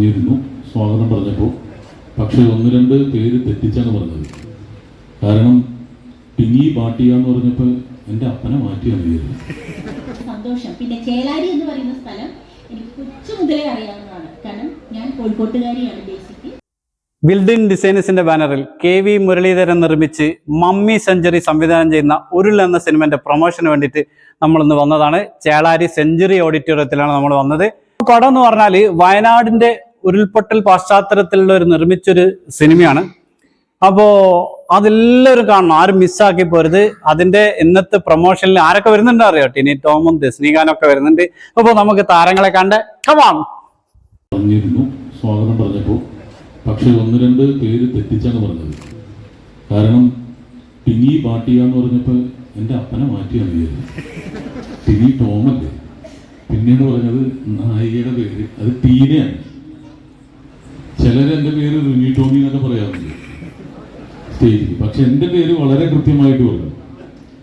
പറഞ്ഞിരുന്നു. സ്വാഗതം പറഞ്ഞപ്പോൾ പക്ഷെ ഒന്ന് രണ്ട് പേര് തെറ്റിച്ചാണ് പറഞ്ഞത്. കാരണം പിന്നീ ബാട്ടിയ എന്ന് പറഞ്ഞപ്പോൾ എന്റെ അപ്പനെ മാറ്റിയാണ് ചെയ്തത് സന്തോഷം. പിന്നെ ചേലാരി എന്ന് പറയുന്ന സ്ഥലം എനിക്ക് കൊച്ചു മുതലേ അറിയാവുന്നതാണ്. കാരണം ഞാൻ കോഴിക്കോട്ടുകാരിയാണ് ബേസിക്കലി ബിൽഡിംഗ് ഡിസൈനേഴ്സിന്റെ ബാനറിൽ കെ വി മുരളീധരൻ നിർമ്മിച്ച് മമ്മി സെഞ്ചുറി സംവിധാനം ചെയ്യുന്ന ഉരുൾ എന്ന സിനിമന്റെ പ്രൊമോഷന് വേണ്ടിയിട്ട് നമ്മളിന്ന് വന്നതാണ്. ചേളാരി സെഞ്ചുറി ഓഡിറ്റോറിയത്തിലാണ് നമ്മൾ വന്നത്. കുടം എന്ന് പറഞ്ഞാൽ വയനാടിന്റെ ഉരുൾപൊട്ടൽ പശ്ചാത്തലത്തിലുള്ള ഒരു നിർമ്മിച്ചൊരു സിനിമയാണ്. അപ്പോ അതെല്ലാവരും കാണണം. ആരും മിസ്സാക്കി പോരുത്. അതിന്റെ ഇന്നത്തെ പ്രൊമോഷനിൽ ആരൊക്കെ വരുന്നുണ്ട് അറിയോ. ടിനി ടോമും ദസ്നിഖാനും ഒക്കെ വരുന്നുണ്ട്. അപ്പോൾ നമുക്ക് താരങ്ങളെ കണ്ട് കമാം സ്വാഗതം പറഞ്ഞപ്പോൾ. പക്ഷെ ഒന്ന് രണ്ട് പേര് തെറ്റിച്ചാണ് പറഞ്ഞത്. കാരണം ടിനി ബാട്ടിയ എന്ന് പറഞ്ഞപ്പോൾ എന്റെ അപ്പനെ മാറ്റിയാണ് ചെയ്തത് ടിനി ടോമല്ലേ? പിന്നീട് പറഞ്ഞത് നായികയുടെ പേര്. അത് ടീനയാണ്. ചിലർ എന്റെ പേര് റിനി ടോമി എന്നൊക്കെ പറയാറുണ്ട്. സ്റ്റേജിൽ. പക്ഷെ എന്റെ പേര് വളരെ കൃത്യമായിട്ട് പറഞ്ഞു.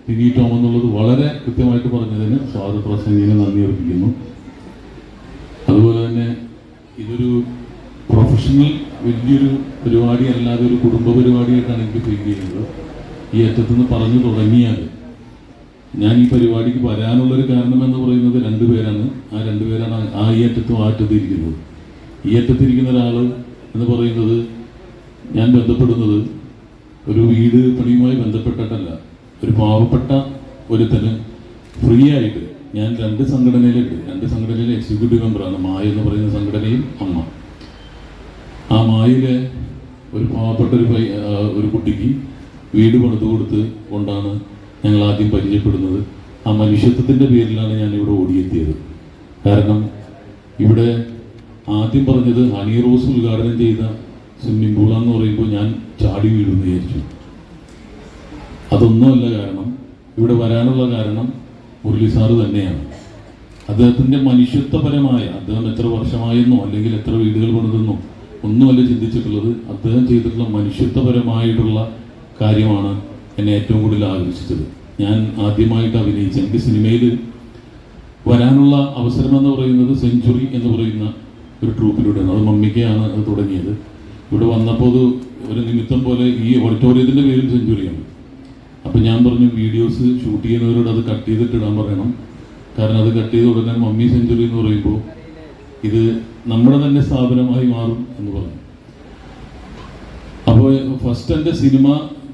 റിനി ടോം എന്നുള്ളത് വളരെ കൃത്യമായിട്ട് പറഞ്ഞതിന് സ്വാഗത പ്രസംഗിനെ നന്ദി അർപ്പിക്കുന്നു. അതുപോലെ തന്നെ ഇതൊരു പ്രൊഫഷണൽ വലിയൊരു പരിപാടി അല്ലാതെ ഒരു കുടുംബ പരിപാടിയായിട്ടാണ് എനിക്ക് ഫീൽ ചെയ്യുന്നത്. ഈ അറ്റത്തുനിന്ന് പറഞ്ഞു തുടങ്ങിയാൽ ഞാൻ ഈ പരിപാടിക്ക് വരാനുള്ളൊരു കാരണം എന്ന് പറയുന്നത് രണ്ടുപേരാണ്. ആ രണ്ടുപേരാണ് ആ ഈ അറ്റത്തും ആ അറ്റത്തിരിക്കുന്നത് ഈ അറ്റത്തിരിക്കുന്ന ഒരാൾ എന്ന് പറയുന്നത് ഞാൻ ബന്ധപ്പെടുന്നത് ഒരു വീട് പണിയുമായി ബന്ധപ്പെട്ടിട്ടല്ല. ഒരു പാവപ്പെട്ട ഒരുത്തന് ഫ്രീ ആയിട്ട് ഞാൻ രണ്ട് സംഘടനയിലുണ്ട്. രണ്ട് സംഘടനയിലെ എക്സിക്യൂട്ടീവ് മെമ്പറാണ് മായ എന്ന് പറയുന്ന സംഘടനയും അമ്മ. ആ മായയിലെ ഒരു പാവപ്പെട്ട ഒരു ഒരു കുട്ടിക്ക് വീട് പണിത് കൊടുത്ത് കൊണ്ടാണ് ഞങ്ങൾ ആദ്യം പരിചയപ്പെടുന്നത്. ആ മനുഷ്യത്വത്തിന്റെ പേരിലാണ് ഞാൻ ഇവിടെ ഓടിയെത്തിയത്. കാരണം ഇവിടെ ആദ്യം പറഞ്ഞത് ഹണി റോസ് ഉദ്ഘാടനം ചെയ്ത സ്വിമ്മിംഗ് പൂളാന്ന് പറയുമ്പോൾ ഞാൻ ചാടി വീഴുമെന്ന് വിചാരിച്ചു. അതൊന്നുമല്ല കാരണം ഇവിടെ വരാനുള്ള കാരണം മുരളി സാറ് തന്നെയാണ്. അദ്ദേഹത്തിന്റെ മനുഷ്യത്വപരമായ അദ്ദേഹം എത്ര വർഷമായെന്നോ അല്ലെങ്കിൽ എത്ര വീടുകൾ പണിതെന്നോ ഒന്നുമല്ല ചിന്തിച്ചിട്ടുള്ളത് അദ്ദേഹം ചെയ്തിട്ടുള്ള മനുഷ്യത്വപരമായിട്ടുള്ള കാര്യമാണ് എന്നെ ഏറ്റവും കൂടുതൽ ആകർഷിച്ചത്. ഞാൻ ആദ്യമായിട്ട് അഭിനയിച്ച എനിക്ക് സിനിമയിൽ വരാനുള്ള അവസരമെന്ന് പറയുന്നത് സെഞ്ചുറി എന്ന് പറയുന്ന ഒരു ട്രൂപ്പിലൂടെയാണ് അത് മമ്മിക്കയാണ് അത് തുടങ്ങിയത്. ഇവിടെ വന്നപ്പോൾ ഒരു നിമിത്തം പോലെ ഈ ഓഡിറ്റോറിയത്തിന്റെ പേരും സെഞ്ചുറിയാണ് അപ്പം ഞാൻ പറഞ്ഞു വീഡിയോസ് ഷൂട്ട് ചെയ്യുന്നവരോട് അത് കട്ട് ചെയ്തിട്ട് ഇടാൻ പറയണം. കാരണം അത് കട്ട് ചെയ്ത് ഉടനെ മമ്മി സെഞ്ചുറി എന്ന് പറയുമ്പോൾ ഇത് നമ്മുടെ തന്നെ സ്ഥാപനമായി മാറും എന്ന് പറഞ്ഞു. അപ്പോൾ ഫസ്റ്റ് എന്റെ സിനിമ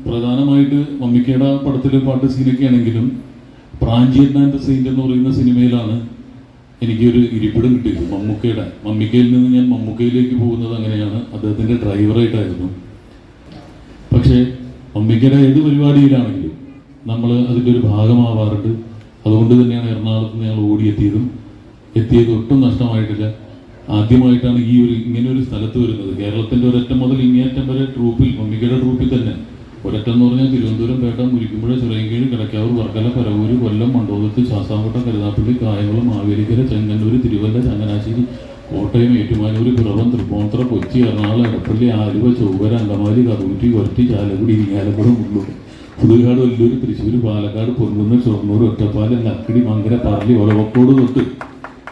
പ്രധാനമായിട്ട് മമ്മിക്കയുടെ പടത്തിലെ പാട്ട് സീനൊക്കെ ആണെങ്കിലും പ്രാഞ്ചിയൻ ആൻഡ് സെയിന്റ് എന്ന് പറയുന്ന സിനിമയിലാണ് എനിക്കൊരു ഇരിപ്പിടം കിട്ടിയിരുന്നു. മമ്മൂക്കയുടെ മമ്മിക്കയിൽ നിന്ന് ഞാൻ മമ്മൂക്കയിലേക്ക് പോകുന്നത് അങ്ങനെയാണ്. അദ്ദേഹത്തിന്റെ ഡ്രൈവറായിട്ടായിരുന്നു. പക്ഷേ മമ്മിക്കയുടെ ഏത് പരിപാടിയിലാണെങ്കിലും നമ്മൾ അതിന്റെ ഒരു ഭാഗമാവാറുണ്ട്. അതുകൊണ്ട് തന്നെയാണ് എറണാകുളത്ത് ഞങ്ങൾ ഓടിയെത്തിയതും. എത്തിയത് ഒട്ടും നഷ്ടമായിട്ടില്ല. ആദ്യമായിട്ടാണ് ഈ ഒരു ഇങ്ങനെ ഒരു സ്ഥലത്ത് വരുന്നത്. കേരളത്തിന്റെ ഒരറ്റം മുതൽ ഇങ്ങേയറ്റം വരെ ട്രൂപ്പിൽ മമ്മിക്കയുടെ ട്രൂപ്പിൽ തന്നെ ഒരറ്റം എന്ന് പറഞ്ഞാൽ തിരുവനന്തപുരം പേട്ട മുരിക്കുമ്പുഴ ചിറയൻകീഴ് കിടക്കാവൂർ വർക്കല പരവൂര് കൊല്ലം മണ്ടോദത്ത് ശാസ്താംകോട്ട കരുനാപ്പള്ളി കായംകുളം മാവേലിക്കര ചെങ്ങന്നൂർ തിരുവല്ല ചങ്ങനാശ്ശേരി കോട്ടയം ഏറ്റുമാനൂർ പിറവം തൃപ്പൂണിത്തുറ കൊച്ചി എറണാകുളം എടപ്പള്ളി ആലുവ ചൊവ്വര അങ്കമാലി കറൂറ്റി കൊരട്ടി ചാലക്കുടി ഇരിങ്ങാലക്കുടം ഉള്ളൂർ പുതുക്കാട് വല്ലൂർ തൃശ്ശൂർ പാലക്കാട് പൊൻകുന്ന് ഷൊർണൂർ ഒറ്റപ്പാലം ലക്കിടി മങ്കര പറളി ഒലവക്കോട് തൊട്ട്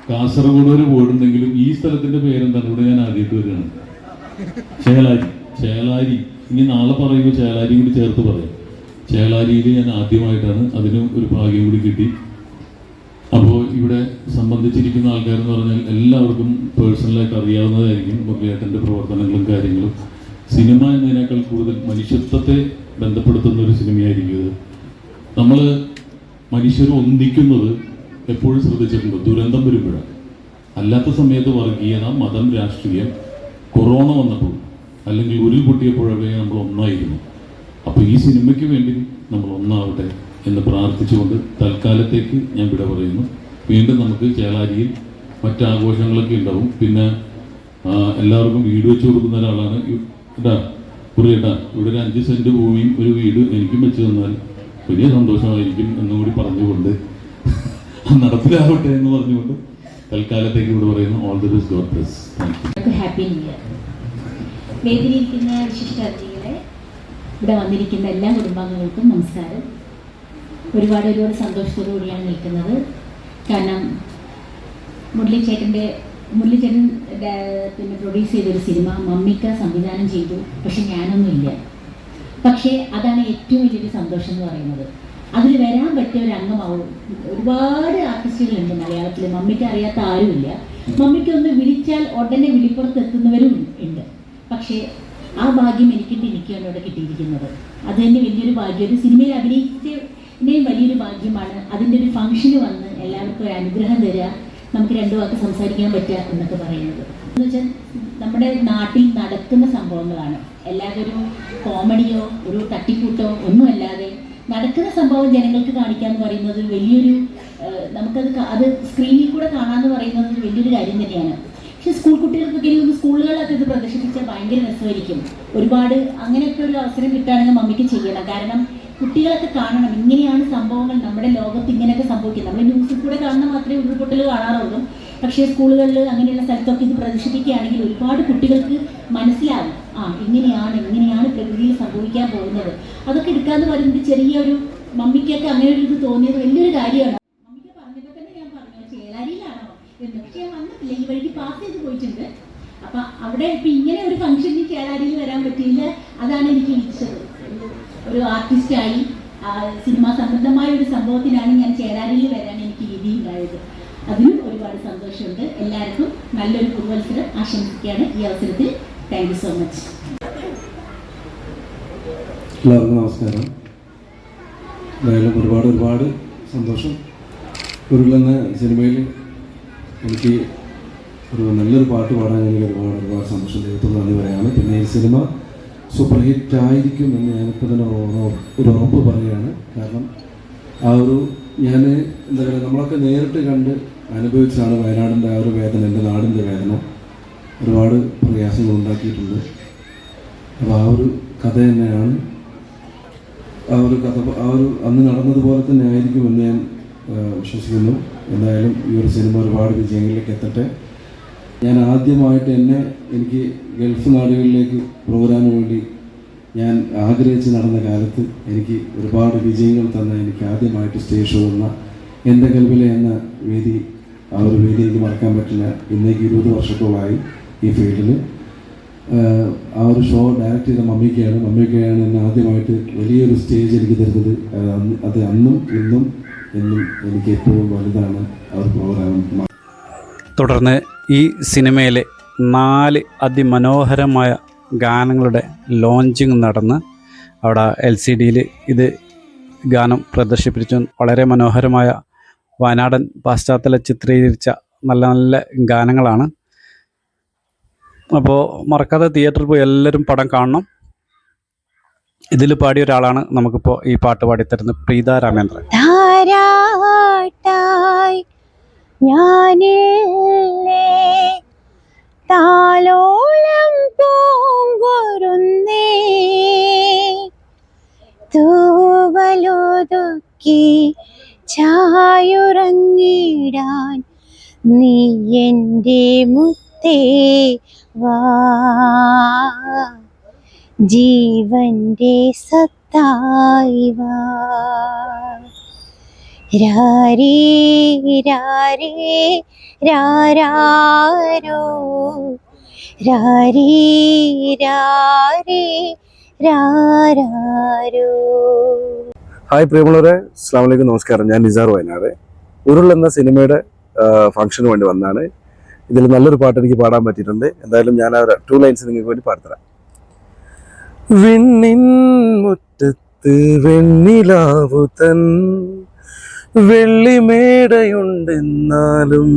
കാസർഗോഡ് വരെ പോയിട്ടുണ്ടെങ്കിലും ഈ സ്ഥലത്തിന്റെ പേരെന്താണ്? ഇവിടെ ഞാൻ ആദ്യമായിട്ട് വരികയാണ്. ചേലാരി. ചേലാരി. ഇനി നാളെ പറയുമ്പോൾ ചേലാരി കൂടി ചേർത്ത് പറയാം. ചേളാരിയിൽ ഞാൻ ആദ്യമായിട്ടാണ് അതിനും ഒരു ഭാഗ്യം കൂടി കിട്ടി. അപ്പോൾ ഇവിടെ സംബന്ധിച്ചിരിക്കുന്ന ആൾക്കാരെന്ന് പറഞ്ഞാൽ എല്ലാവർക്കും പേഴ്സണലായിട്ട് അറിയാവുന്നതായിരിക്കും മുരളിയേട്ടന്റെ പ്രവർത്തനങ്ങളും കാര്യങ്ങളും. സിനിമ എന്നതിനേക്കാൾ കൂടുതൽ മനുഷ്യത്വത്തെ ബന്ധപ്പെടുത്തുന്ന ഒരു സിനിമയായിരിക്കും ഇത്. നമ്മൾ മനുഷ്യർ ഒന്നിക്കുന്നത് എപ്പോഴും ശ്രദ്ധിച്ചിട്ടുണ്ട്. ദുരന്തം വരുമ്പോഴാണ്. അല്ലാത്ത സമയത്ത് വർഗീയത മതം രാഷ്ട്രീയം കൊറോണ വന്നപ്പോൾ അല്ലെങ്കിൽ ഉരുൾപൊട്ടിയപ്പോഴൊക്കെ നമ്മൾ ഒന്നായിരുന്നു. അപ്പോൾ ഈ സിനിമയ്ക്ക് വേണ്ടി നമ്മൾ ഒന്നാവട്ടെ എന്ന് പ്രാർത്ഥിച്ചുകൊണ്ട് തൽക്കാലത്തേക്ക് ഞാൻ വിട പറയുന്നു. വീണ്ടും നമുക്ക് ചേളാരിയിൽ മറ്റ് ആഘോഷങ്ങളൊക്കെ ഉണ്ടാവും. പിന്നെ എല്ലാവർക്കും വീട് വെച്ച് കൊടുക്കുന്ന ഒരാളാണ് ഇടാ കുറിയേട്ടാ ഇവിടെ ഒരു അഞ്ച് സെന്റ് ഭൂമിയും ഒരു വീട് എനിക്കും വെച്ച് തന്നാൽ വലിയ സന്തോഷമായിരിക്കും എന്നും കൂടി പറഞ്ഞുകൊണ്ട് നടപ്പിലാവട്ടെ എന്ന് പറഞ്ഞുകൊണ്ട് തൽക്കാലത്തേക്ക് ഇവിടെ പറയുന്നു. All the best God bless thank you happy new year വേദിയിലിരിക്കുന്ന വിശിഷ്ട അതിഥികളെ ഇവിടെ വന്നിരിക്കുന്ന എല്ലാ കുടുംബാംഗങ്ങൾക്കും നമസ്കാരം. ഒരുപാട് ഒരുപാട് സന്തോഷത്തോടു കൂടിയാണ് നിൽക്കുന്നത്. കാരണം മുരളിച്ചേട്ടന്റെ മുരളിച്ചേട്ടൻ പിന്നെ പ്രൊഡ്യൂസ് ചെയ്തൊരു സിനിമ മമ്മിക്ക സംവിധാനം ചെയ്തു. പക്ഷെ ഞാനൊന്നുമില്ല. പക്ഷേ അതാണ് ഏറ്റവും വലിയൊരു സന്തോഷം എന്ന് പറയുന്നത്. അതിൽ വരാൻ പറ്റിയ ഒരു അംഗമാവും ഒരുപാട് ആർട്ടിസ്റ്റുകളുണ്ട് മലയാളത്തിൽ മമ്മിക്ക് അറിയാത്ത ആരുമില്ല. മമ്മിക്ക് ഒന്ന് വിളിച്ചാൽ ഉടനെ വിളിപ്പുറത്ത് എത്തുന്നവരും ഉണ്ട്. പക്ഷേ ആ ഭാഗ്യം എനിക്ക് എനിക്കാണ് ഇവിടെ കിട്ടിയിരിക്കുന്നത്. അത് തന്നെ വലിയൊരു ഭാഗ്യം. ഒരു സിനിമയിൽ അഭിനയിച്ചതിന്റെയും വലിയൊരു ഭാഗ്യമാണ് അതിന്റെ ഒരു ഫംഗ്ഷന് വന്ന് എല്ലാവർക്കും ഒരു അനുഗ്രഹം തരിക നമുക്ക് രണ്ടു വാക്ക് സംസാരിക്കാൻ പറ്റുക എന്നൊക്കെ പറയുന്നത്. എന്ന് വെച്ചാൽ നമ്മുടെ നാട്ടിൽ നടക്കുന്ന സംഭവങ്ങളാണ്. എല്ലാവരും കോമഡിയോ ഒരു തട്ടിക്കൂട്ടോ ഒന്നുമല്ലാതെ നടക്കുന്ന സംഭവം ജനങ്ങൾക്ക് കാണിക്കുക എന്ന് പറയുന്നത് വലിയൊരു നമുക്കത് അത് സ്ക്രീനിൽ കൂടെ കാണാന്ന് പറയുന്നത് വലിയൊരു കാര്യം തന്നെയാണ്. പക്ഷെ സ്കൂൾ കുട്ടികൾക്കൊക്കെ ഒന്ന് സ്കൂളുകളിലൊക്കെ ഇത് പ്രദർശിപ്പിച്ചാൽ ഭയങ്കര രസമായിരിക്കും. ഒരുപാട് അങ്ങനെയൊക്കെ ഒരു അവസരം കിട്ടുകയാണെങ്കിൽ മമ്മിക്ക് ചെയ്യണം. കാരണം കുട്ടികളൊക്കെ കാണണം. ഇങ്ങനെയാണ് സംഭവങ്ങൾ നമ്മുടെ ലോകത്ത് ഇങ്ങനെയൊക്കെ സംഭവിക്കുന്നത്. നമ്മൾ ന്യൂസിൽ കൂടെ കാണുന്ന മാത്രമേ ഉരുൾപൊട്ടൽ കാണാറുള്ളൂ. പക്ഷേ സ്കൂളുകളിൽ അങ്ങനെയുള്ള സ്ഥലത്തൊക്കെ ഇത് പ്രദർശിപ്പിക്കുകയാണെങ്കിൽ ഒരുപാട് കുട്ടികൾക്ക് മനസ്സിലാകും ആ ഇങ്ങനെയാണ് ഇങ്ങനെയാണ് പ്രകൃതിയിൽ സംഭവിക്കാൻ പോകുന്നത്. അതൊക്കെ എടുക്കാന്ന് പറയുന്നത് ചെറിയൊരു മമ്മിക്കൊക്കെ അങ്ങനെ ഒരു ഇത് തോന്നിയത് വലിയൊരു കാര്യമാണ് മമ്മിക്ക് പറഞ്ഞപ്പോൾ തന്നെ ഞാൻ പറഞ്ഞു ചേലാരിയിലാണോ എന്ന് പക്ഷെ ഞാൻ വന്നിട്ടില്ല ഈ വഴിക്ക് പാസ് ചെയ്ത് പോയിട്ടുണ്ട്. അപ്പൊ അവിടെ ഇപ്പൊ ഇങ്ങനെ ഒരു ഫംഗ്ഷനിൽ ചേലാരിയിൽ വരാൻ പറ്റിയില്ല. അതാണ് എനിക്ക് വിളിച്ചത് ഒരു- ആർട്ടിസ്റ്റായി സിനിമ സംബന്ധമായ ഒരു സംഭവത്തിനാണ് ഞാൻ ചേരാരിയിൽ വരാൻ എനിക്ക് വിധി ഉണ്ടായത്. അതിനും ഒരുപാട് സന്തോഷമുണ്ട്. എല്ലാവർക്കും നല്ലൊരു പുതുവത്സരം ആശംസിക്കുകയാണ് ഈ അവസരത്തിൽ. താങ്ക് സോ മച്ച് എല്ലാവർക്കും നമസ്കാരം. എന്തായാലും ഒരുപാട് ഒരുപാട് സന്തോഷം. ഉരുളെന്ന സിനിമയിൽ എനിക്ക് ഒരു നല്ലൊരു പാട്ട് പാടാൻ എനിക്ക് ഒരുപാട് ഒരുപാട് സന്തോഷം ദൈവത്തോട് നന്ദി പറയാണ് പിന്നെ ഈ സിനിമ സൂപ്പർ ഹിറ്റ് ആയിരിക്കും എന്ന് ഞാനിപ്പോൾ തന്നെ ഒരു- ഉറപ്പ് പറയുകയാണ്. കാരണം ആ ഒരു ഞാൻ എന്താ പറയുക നമ്മളൊക്കെ നേരിട്ട് കണ്ട് അനുഭവിച്ചാണ് വയനാടിന്റെ ആ ഒരു വേദന എന്റെ നാടിന്റെ വേദന. ഒരുപാട് പ്രയാസങ്ങൾ ഉണ്ടാക്കിയിട്ടുണ്ട്. അപ്പോൾ ആ ഒരു കഥ തന്നെയാണ്. ആ ഒരു കഥ ആ ഒരു അന്ന് നടന്നതുപോലെ തന്നെ ആയിരിക്കും എന്ന് ഞാൻ വിശ്വസിക്കുന്നു. എന്തായാലും ഈ ഒരു സിനിമ ഒരുപാട് വിജയങ്ങളിലേക്ക് എത്തട്ടെ. ഞാൻ ആദ്യമായിട്ട് എന്നെ എനിക്ക് ഗൾഫ് നാടുകളിലേക്ക് പ്രോഗ്രാമിന് വേണ്ടി ഞാൻ ആഗ്രഹിച്ച് നടന്ന കാലത്ത് എനിക്ക് ഒരുപാട് വിജയങ്ങൾ തന്ന എനിക്ക് ആദ്യമായിട്ട് സ്റ്റേജ് ഷോ എന്റെ ഗൾഫിലെ എന്ന വേദി ആ ഒരു വേദി എനിക്ക് മറക്കാൻ പറ്റില്ല. ഇന്നേക്ക് ഇരുപത് വർഷത്തോളമായി ഈ ഫീൽഡിൽ ആ ഒരു ഷോ ഡയറക്റ്റ് ചെയ്ത മമ്മിക്കയാണ് മമ്മിക്കയാണ് എന്നെ ആദ്യമായിട്ട് വലിയൊരു സ്റ്റേജ് എനിക്ക് തരുന്നത്. അത് അന്നും ഇന്നും എന്നും എനിക്ക് ഏറ്റവും വലുതാണ് ആ ഒരു പ്രോഗ്രാം. തുടർന്ന് ഈ സിനിമയിലെ നാല് അതിമനോഹരമായ ഗാനങ്ങളുടെ ലോഞ്ചിങ് നടന്ന് അവിടെ എൽ സി ഡിയിൽ ഇത് ഗാനം പ്രദർശിപ്പിച്ചു. വളരെ മനോഹരമായ വയനാടൻ പശ്ചാത്തല ചിത്രീകരിച്ച നല്ല നല്ല ഗാനങ്ങളാണ്. അപ്പോൾ മറക്കാതെ തിയേറ്ററിൽ പോയി എല്ലാവരും പടം കാണണം. ഇതിൽ പാടിയ ഒരാളാണ് നമുക്കിപ്പോൾ ഈ പാട്ട് പാടിത്തരുന്നത് പ്രീത രാമേന്ദ്രൻ ഞാനില്ലേ? താലോളം പൂങ്കൊരുന്നേ ചായുറങ്ങിടാൻ നീ എന്റെ മുത്തേ വാ. ജീവന്റെ സത്തായി വാ. രാരേ രാരേ രാരാരോ. രാരേ രാരേ രാരാരോ. ഹായ് പ്രിയമുള്ളവരെ അസ്സാം വലൈക്കും നമസ്കാരം. ഞാൻ നിസാർ വയനാട്. ഉരുൾ എന്ന സിനിമയുടെ ഫംഗ്ഷന് വേണ്ടി വന്നാണ്. ഇതിൽ നല്ലൊരു പാട്ട് എനിക്ക് പാടാൻ പറ്റിയിട്ടുണ്ട്. എന്തായാലും ഞാൻ ആ ടു ലൈൻസ് നിങ്ങൾക്ക് വേണ്ടി പാടിത്തരാം. വിണ്ണിൻ മുറ്റത്ത് വെണ്ണിലാവു തൻ വെള്ളിമേടയുണ്ടെന്നാലും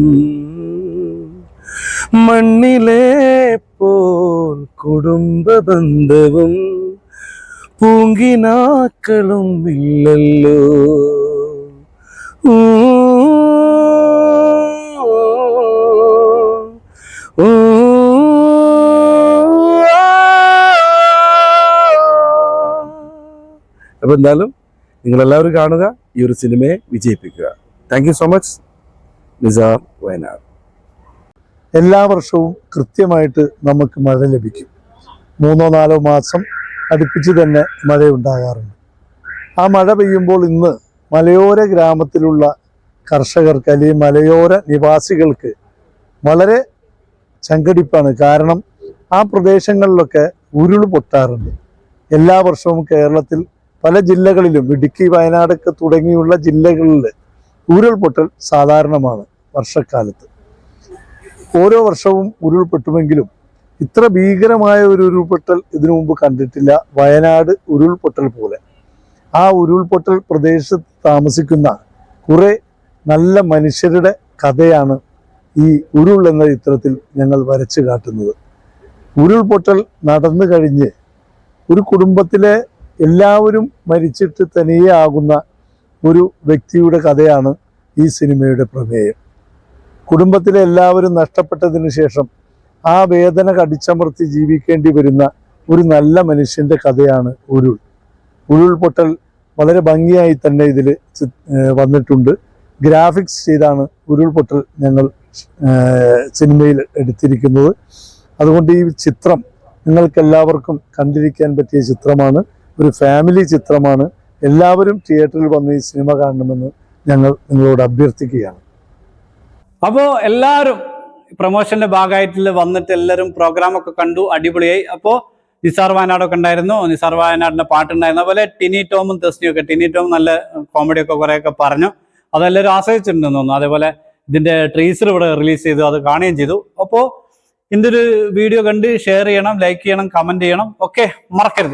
മണ്ണിലെ പോൽ കുടുംബ ബന്ധവും പൂങ്കിനാക്കളും ഇല്ലല്ലോ. അപ്പൊ എന്തായാലും നിങ്ങളെല്ലാവരും കാണുക. ഈ ഒരു സിനിമയെ വിജയിപ്പിക്കുക. Thank so much Nisar Wayanad. എല്ലാ വർഷവും കൃത്യമായിട്ട് നമുക്ക് മഴ ലഭിക്കും. മൂന്നോ നാലോ മാസം അടുപ്പിച്ച് തന്നെ മഴയുണ്ടാകാറുണ്ട്. ആ മഴ പെയ്യുമ്പോൾ ഇന്ന് മലയോര ഗ്രാമത്തിലുള്ള കർഷകർക്ക് അല്ലെങ്കിൽ മലയോര നിവാസികൾക്ക് വളരെ ചങ്കടിപ്പാണ്. കാരണം ആ പ്രദേശങ്ങളിലൊക്കെ ഉരുൾ പൊട്ടാറുണ്ട്. എല്ലാ വർഷവും കേരളത്തിൽ പല ജില്ലകളിലും ഇടുക്കി വയനാടൊക്കെ തുടങ്ങിയുള്ള ജില്ലകളിൽ ഉരുൾപൊട്ടൽ സാധാരണമാണ് വർഷക്കാലത്ത്. ഓരോ വർഷവും ഉരുൾപൊട്ടുമെങ്കിലും ഇത്ര ഭീകരമായ ഒരു ഉരുൾപൊട്ടൽ ഇതിനു മുമ്പ് കണ്ടിട്ടില്ല. വയനാട് ഉരുൾപൊട്ടൽ പോലെ. ആ ഉരുൾപൊട്ടൽ പ്രദേശത്ത് താമസിക്കുന്ന കുറെ നല്ല മനുഷ്യരുടെ കഥയാണ് ഈ ഉരുൾ എന്ന ചിത്രത്തിൽ ഞങ്ങൾ വരച്ചു കാട്ടുന്നത്. ഉരുൾപൊട്ടൽ നടന്നു കഴിഞ്ഞ് ഒരു കുടുംബത്തിലെ എല്ലാവരും മരിച്ചിട്ട് തനിയേ ആകുന്ന ഒരു വ്യക്തിയുടെ കഥയാണ് ഈ സിനിമയുടെ പ്രമേയം. കുടുംബത്തിലെ എല്ലാവരും നഷ്ടപ്പെട്ടതിനു ശേഷം ആ വേദന കടിച്ചമർത്തി ജീവിക്കേണ്ടി വരുന്ന ഒരു നല്ല മനുഷ്യന്റെ കഥയാണ് ഉരുൾ. ഉരുൾപൊട്ടൽ വളരെ ഭംഗിയായി തന്നെ ഇതിൽ വന്നിട്ടുണ്ട്. ഗ്രാഫിക്സ് ചെയ്താണ് ഉരുൾപൊട്ടൽ ഞങ്ങൾ സിനിമയിൽ എടുത്തിരിക്കുന്നത്. അതുകൊണ്ട് ഈ ചിത്രം നിങ്ങൾക്കെല്ലാവർക്കും കണ്ടിരിക്കാൻ പറ്റിയ ചിത്രമാണ്. ഒരു ഫാമിലി ചിത്രമാണ്. എല്ലാവരും തിയേറ്ററിൽ വന്ന് ഈ സിനിമ കാണണമെന്ന് ഞങ്ങൾ നിങ്ങളോട് അഭ്യർത്ഥിക്കുകയാണ്. അപ്പോൾ എല്ലാവരും പ്രൊമോഷന്റെ ഭാഗമായിട്ട് വന്നിട്ട് എല്ലാവരും പ്രോഗ്രാമൊക്കെ കണ്ടു അടിപൊളിയായി. അപ്പോൾ നിസാർ വയനാടൊക്കെ ഉണ്ടായിരുന്നു. നിസാർ വയനാടിന്റെ പാട്ടുണ്ടായിരുന്നു. അതുപോലെ ടിനി ടോമും തെസ്നിയും ഒക്കെ ടിനി ടോം നല്ല കോമഡി ഒക്കെ കുറേയൊക്കെ പറഞ്ഞു. അതെല്ലാവരും ആശ്രയിച്ചിട്ടുണ്ടെന്ന് തോന്നുന്നു. അതേപോലെ ഇതിന്റെ ട്രീസർ ഇവിടെ റിലീസ് ചെയ്തു അത് കാണുകയും ചെയ്തു. അപ്പോൾ ഇതിന്റെ ഒരു വീഡിയോ കണ്ട് ഷെയർ ചെയ്യണം ലൈക്ക് ചെയ്യണം കമന്റ് ചെയ്യണം. ഒക്കെ മറക്കരുത്.